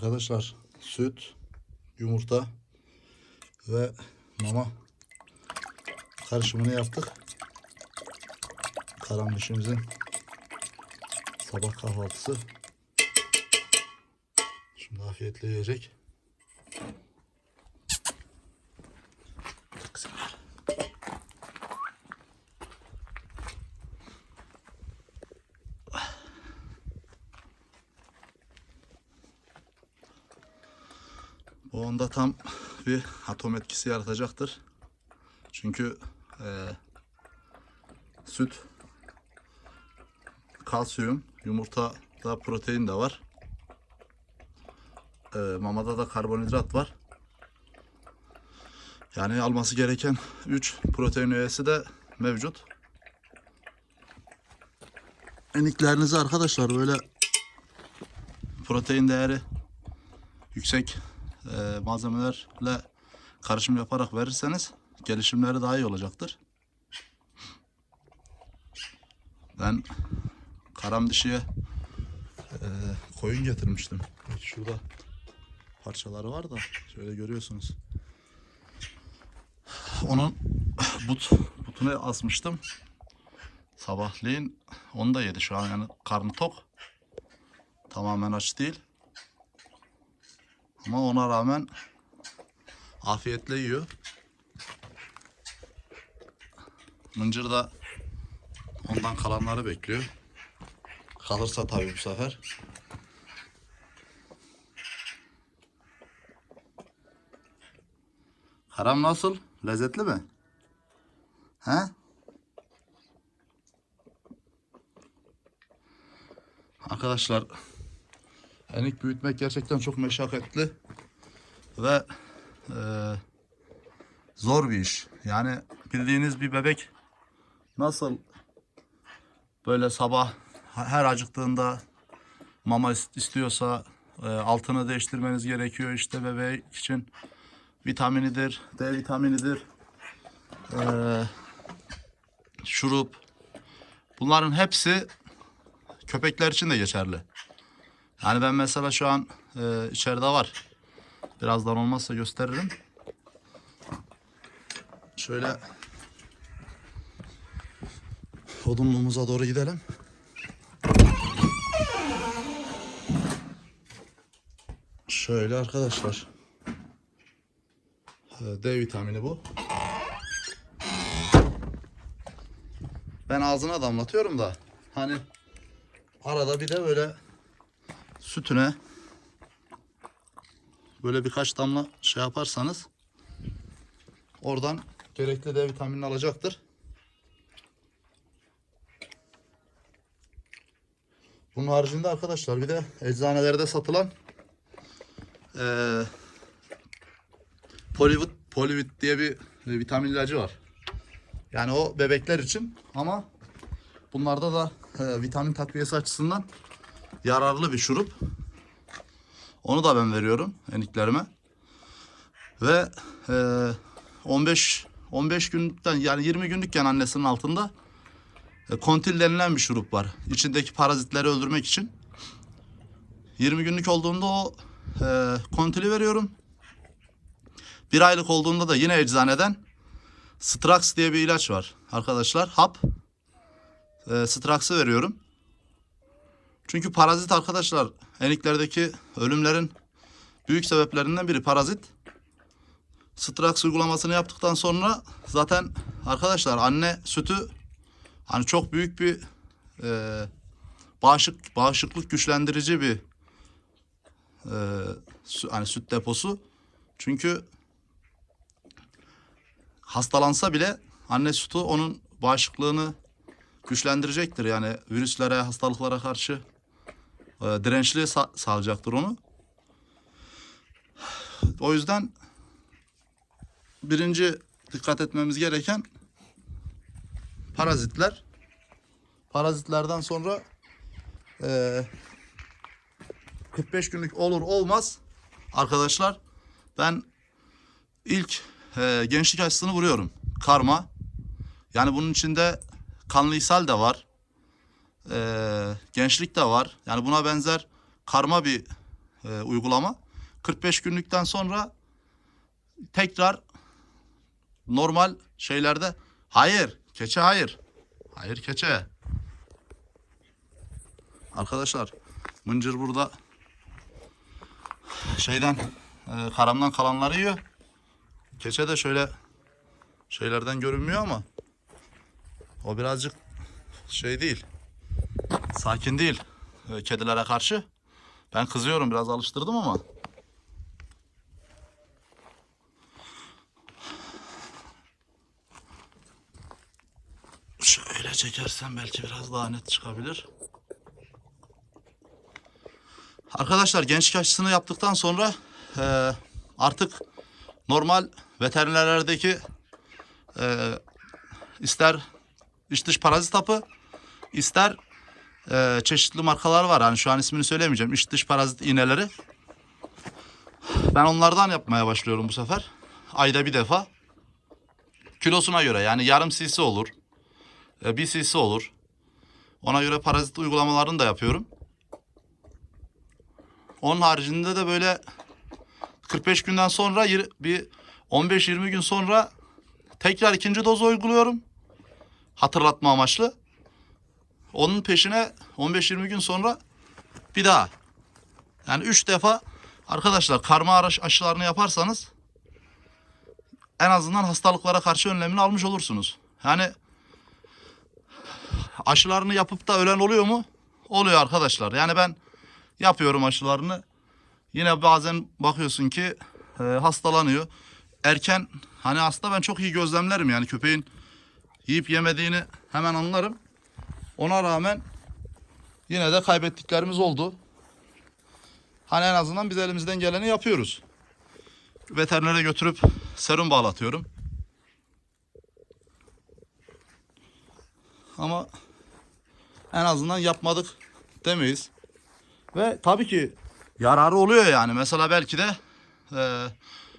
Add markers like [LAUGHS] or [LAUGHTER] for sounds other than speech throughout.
Arkadaşlar süt, yumurta ve mama karışımını yaptık. Karanmışımızın sabah kahvaltısı. Şimdi afiyetle yiyecek. Bu onda tam bir atom etkisi yaratacaktır. Çünkü eee, süt, kalsiyum, yumurtada protein de var. Eee, mamada da karbonhidrat var. Yani alması gereken 3 protein üyesi de mevcut. Eniklerinizi arkadaşlar böyle protein değeri yüksek e, malzemelerle karışım yaparak verirseniz gelişimleri daha iyi olacaktır. Ben karam dişiye e, koyun getirmiştim. Şurada parçaları var da şöyle görüyorsunuz. Onun but, butunu asmıştım. Sabahleyin onu da yedi şu an yani karnı tok. Tamamen aç değil. Ama ona rağmen afiyetle yiyor. Mıncır da ondan kalanları bekliyor. Kalırsa tabii bu sefer. Karam nasıl? Lezzetli mi? He? Arkadaşlar enik büyütmek gerçekten çok meşakkatli ve eee, zor bir iş. Yani bildiğiniz bir bebek nasıl böyle sabah her acıktığında mama is- istiyorsa eee, altını değiştirmeniz gerekiyor işte bebek için vitaminidir, D vitaminidir, eee, şurup. Bunların hepsi köpekler için de geçerli. Yani ben mesela şu an e, içeride var. Birazdan olmazsa gösteririm. Şöyle odunluğumuza doğru gidelim. Şöyle arkadaşlar. E, D vitamini bu. Ben ağzına damlatıyorum da hani arada bir de böyle sütüne böyle birkaç damla şey yaparsanız oradan gerekli D vitaminini alacaktır. Bunun haricinde arkadaşlar bir de eczanelerde satılan eee Polivit, Polivit diye bir e, vitamin ilacı var. Yani o bebekler için ama bunlarda da e, vitamin takviyesi açısından yararlı bir şurup. Onu da ben veriyorum eniklerime. Ve e, 15 15 günlükten yani 20 günlükken annesinin altında e, kontil denilen bir şurup var. İçindeki parazitleri öldürmek için. 20 günlük olduğunda o e, kontili veriyorum. Bir aylık olduğunda da yine eczaneden Strax diye bir ilaç var arkadaşlar. Hap. E, Strax'ı veriyorum. Çünkü parazit arkadaşlar eniklerdeki ölümlerin büyük sebeplerinden biri parazit. Strax uygulamasını yaptıktan sonra zaten arkadaşlar anne sütü hani çok büyük bir e, bağışık bağışıklık güçlendirici bir e, sü- hani süt deposu. Çünkü hastalansa bile anne sütü onun bağışıklığını güçlendirecektir. Yani virüslere, hastalıklara karşı dirençli sa- sağlayacaktır onu. O yüzden birinci dikkat etmemiz gereken parazitler. Parazitlerden sonra e, 45 günlük olur olmaz arkadaşlar ben ilk e, gençlik aşısını vuruyorum. Karma. Yani bunun içinde kanlı ishal de var. E, gençlik de var. Yani buna benzer karma bir e, uygulama. 45 günlükten sonra tekrar normal şeylerde hayır keçe hayır. Hayır keçe. Arkadaşlar mıncır burada şeyden e, karamdan kalanları yiyor. Keçe de şöyle şeylerden görünmüyor ama o birazcık şey değil. Sakin değil e, kedilere karşı. Ben kızıyorum biraz alıştırdım ama. Şöyle çekersem belki biraz daha net çıkabilir. Arkadaşlar gençlik aşısını yaptıktan sonra e, artık normal veterinerlerdeki e, ister iç dış parazit hapı ister e, çeşitli markalar var. Hani şu an ismini söylemeyeceğim. İç dış parazit iğneleri. Ben onlardan yapmaya başlıyorum bu sefer. Ayda bir defa. Kilosuna göre yani yarım cc olur. E, bir cc olur. Ona göre parazit uygulamalarını da yapıyorum. Onun haricinde de böyle 45 günden sonra bir 15-20 gün sonra tekrar ikinci dozu uyguluyorum. Hatırlatma amaçlı. Onun peşine 15-20 gün sonra bir daha. Yani 3 defa arkadaşlar karma aşılarını yaparsanız en azından hastalıklara karşı önlemini almış olursunuz. Yani aşılarını yapıp da ölen oluyor mu? Oluyor arkadaşlar. Yani ben yapıyorum aşılarını. Yine bazen bakıyorsun ki e, hastalanıyor. Erken hani hasta ben çok iyi gözlemlerim yani köpeğin yiyip yemediğini hemen anlarım. Ona rağmen yine de kaybettiklerimiz oldu. Hani en azından biz elimizden geleni yapıyoruz. Veterinere götürüp serum bağlatıyorum. Ama en azından yapmadık demeyiz. Ve tabii ki yararı oluyor yani. Mesela belki de e,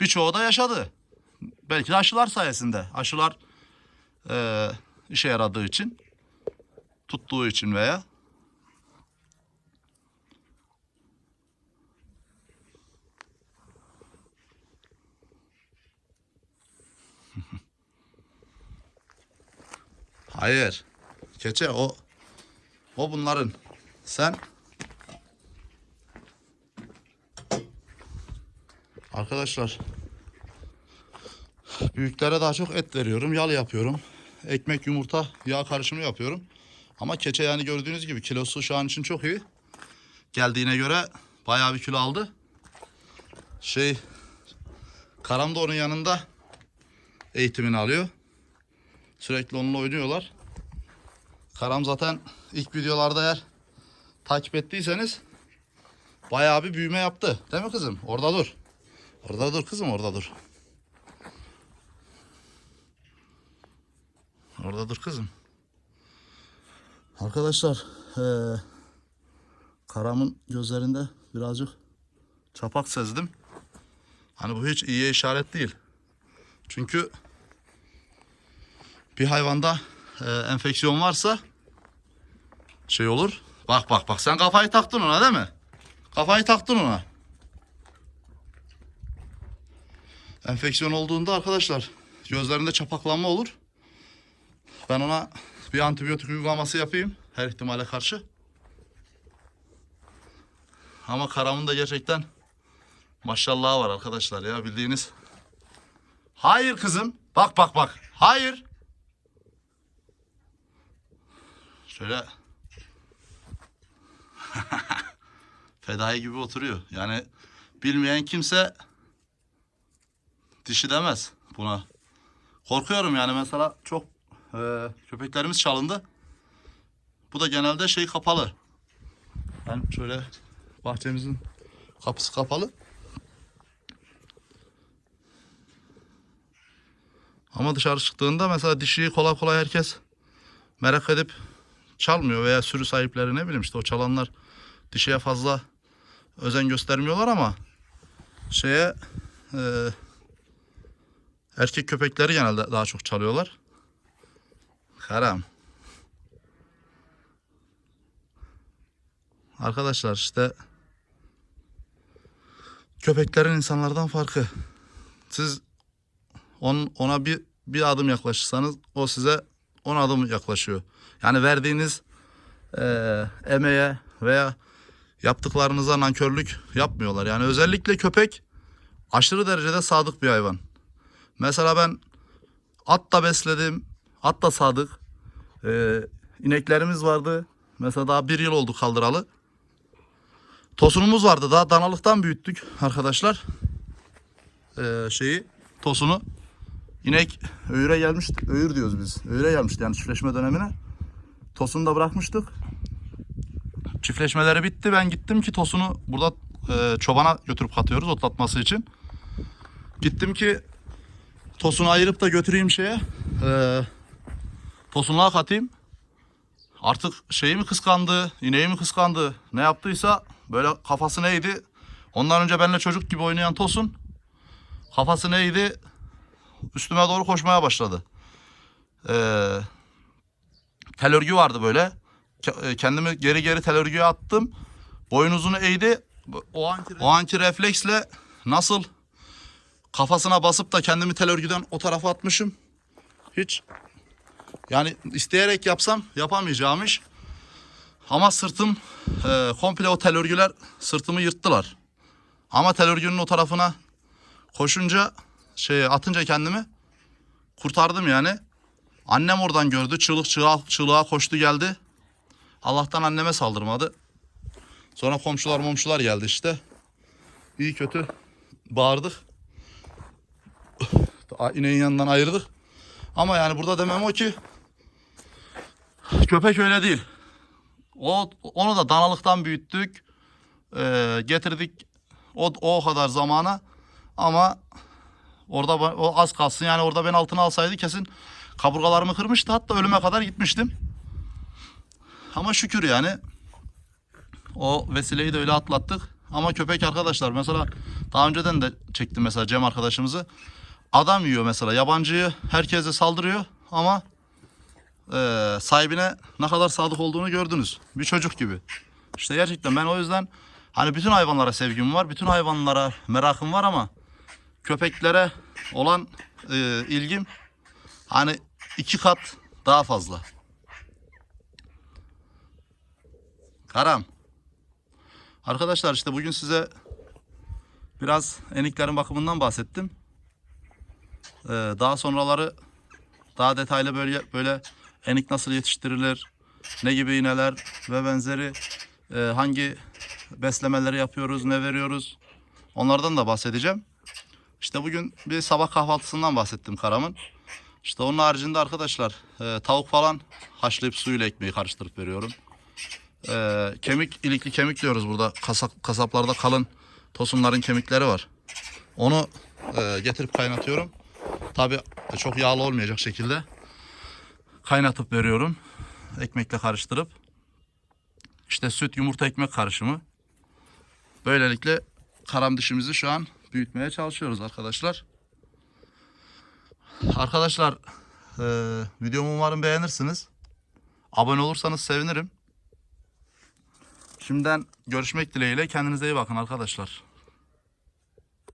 birçoğu da yaşadı. Belki de aşılar sayesinde. Aşılar e, işe yaradığı için, tuttuğu için veya [LAUGHS] Hayır. Keçe o o bunların. Sen Arkadaşlar büyüklere daha çok et veriyorum. Yal yapıyorum. Ekmek, yumurta, yağ karışımı yapıyorum. Ama keçe yani gördüğünüz gibi kilosu şu an için çok iyi. Geldiğine göre bayağı bir kilo aldı. Şey Karam da onun yanında eğitimini alıyor. Sürekli onunla oynuyorlar. Karam zaten ilk videolarda eğer takip ettiyseniz bayağı bir büyüme yaptı. Değil mi kızım? Orada dur. Orada dur kızım orada dur. Orada dur kızım. Arkadaşlar eee Karam'ın gözlerinde birazcık çapak sezdim. Hani bu hiç iyiye işaret değil. Çünkü bir hayvanda e, enfeksiyon varsa şey olur. Bak bak bak sen kafayı taktın ona değil mi? Kafayı taktın ona. Enfeksiyon olduğunda arkadaşlar gözlerinde çapaklanma olur. Ben ona bir antibiyotik uygulaması yapayım her ihtimale karşı. Ama karamın da gerçekten maşallahı var arkadaşlar ya bildiğiniz. Hayır kızım. Bak bak bak. Hayır. Şöyle [LAUGHS] fedai gibi oturuyor. Yani bilmeyen kimse dişi demez buna. Korkuyorum yani mesela çok e, köpeklerimiz çalındı. Bu da genelde şey kapalı. Ben şöyle bahçemizin kapısı kapalı. Ama dışarı çıktığında mesela dişiyi kolay kolay herkes merak edip çalmıyor veya sürü sahipleri ne bileyim işte o çalanlar dişiye fazla özen göstermiyorlar ama şeye e, erkek köpekleri genelde daha çok çalıyorlar. Karam. Arkadaşlar işte köpeklerin insanlardan farkı. Siz on, ona bir bir adım yaklaşırsanız o size on adım yaklaşıyor. Yani verdiğiniz eee emeğe veya yaptıklarınıza nankörlük yapmıyorlar. Yani özellikle köpek aşırı derecede sadık bir hayvan. Mesela ben at da besledim. At da sadık. Ee, ineklerimiz vardı. Mesela daha bir yıl oldu kaldıralı. Tosunumuz vardı. Daha danalıktan büyüttük arkadaşlar. Ee, şeyi tosunu. İnek öğüre gelmişti. Öğür diyoruz biz. Öğüre gelmişti yani çiftleşme dönemine. Tosunu da bırakmıştık. Çiftleşmeleri bitti. Ben gittim ki tosunu burada e, çobana götürüp katıyoruz otlatması için. Gittim ki tosunu ayırıp da götüreyim şeye. E, tosunluğa katayım. Artık şeyi mi kıskandı, ineği mi kıskandı, ne yaptıysa böyle kafası neydi? Ondan önce benimle çocuk gibi oynayan Tosun kafası neydi? Üstüme doğru koşmaya başladı. Ee, tel örgü vardı böyle. E, Kendimi geri geri tel örgüye attım. Boynuzunu eğdi. O anki, o anki refleksle nasıl kafasına basıp da kendimi tel örgüden o tarafa atmışım. Hiç yani isteyerek yapsam yapamayacağım iş. Ama sırtım e, komple o tel örgüler sırtımı yırttılar. Ama tel örgünün o tarafına koşunca şey atınca kendimi kurtardım yani. Annem oradan gördü. Çığlık çığlığa, çığlığa koştu geldi. Allah'tan anneme saldırmadı. Sonra komşular momşular geldi işte. İyi kötü bağırdık. İneğin yanından ayırdık. Ama yani burada demem o ki köpek öyle değil. O onu da danalıktan büyüttük. Ee, getirdik o, o kadar zamana ama orada o az kalsın yani orada ben altına alsaydı kesin kaburgalarımı kırmıştı hatta ölüme kadar gitmiştim. Ama şükür yani o vesileyi de öyle atlattık. Ama köpek arkadaşlar mesela daha önceden de çektim mesela Cem arkadaşımızı. Adam yiyor mesela yabancıyı herkese saldırıyor ama eee, sahibine ne kadar sadık olduğunu gördünüz. Bir çocuk gibi. İşte gerçekten ben o yüzden hani bütün hayvanlara sevgim var. Bütün hayvanlara merakım var ama köpeklere olan eee, ilgim hani iki kat daha fazla. Karam. Arkadaşlar işte bugün size biraz eniklerin bakımından bahsettim. Ee, daha sonraları daha detaylı böyle böyle enik nasıl yetiştirilir, ne gibi iğneler ve benzeri e, hangi beslemeleri yapıyoruz, ne veriyoruz onlardan da bahsedeceğim. İşte bugün bir sabah kahvaltısından bahsettim Karam'ın. İşte onun haricinde arkadaşlar e, tavuk falan haşlayıp suyla ekmeği karıştırıp veriyorum. E, kemik, ilikli kemik diyoruz burada. Kasap, kasaplarda kalın tosunların kemikleri var. Onu e, getirip kaynatıyorum. Tabi çok yağlı olmayacak şekilde kaynatıp veriyorum. Ekmekle karıştırıp. İşte süt, yumurta, ekmek karışımı. Böylelikle karam dişimizi şu an büyütmeye çalışıyoruz arkadaşlar. Arkadaşlar e, videomu umarım beğenirsiniz. Abone olursanız sevinirim. Şimdiden görüşmek dileğiyle kendinize iyi bakın arkadaşlar.